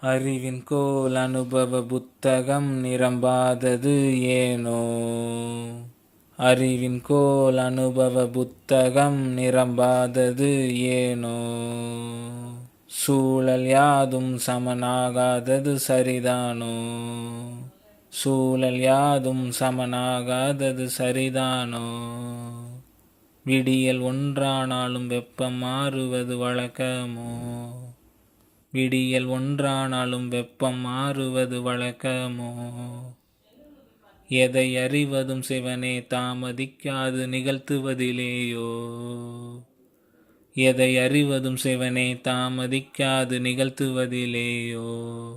அறிவின் கோல் அனுபவ புத்தகம் நிரம்பாதது ஏனோ? அறிவின் கோல் அனுபவ புத்தகம் நிரம்பாதது ஏனோ? சூழல் யாதும் சமனாகாதது சரிதானோ? சூழல் யாதும் சமனாகாதது சரிதானோ? விடியல் ஒன்றானாலும் வெப்பம் மாறுவது வழக்கமோ? விடியல் ஒன்றானாலும் வெப்பம் மாறுவது வழக்கமோ? எதை அறிவதும் சிவனே தாமதிக்காது நிகழ்த்துவதிலேயோ? எதை அறிவதும் சிவனே தாமதிக்காது நிகழ்த்துவதிலேயோ?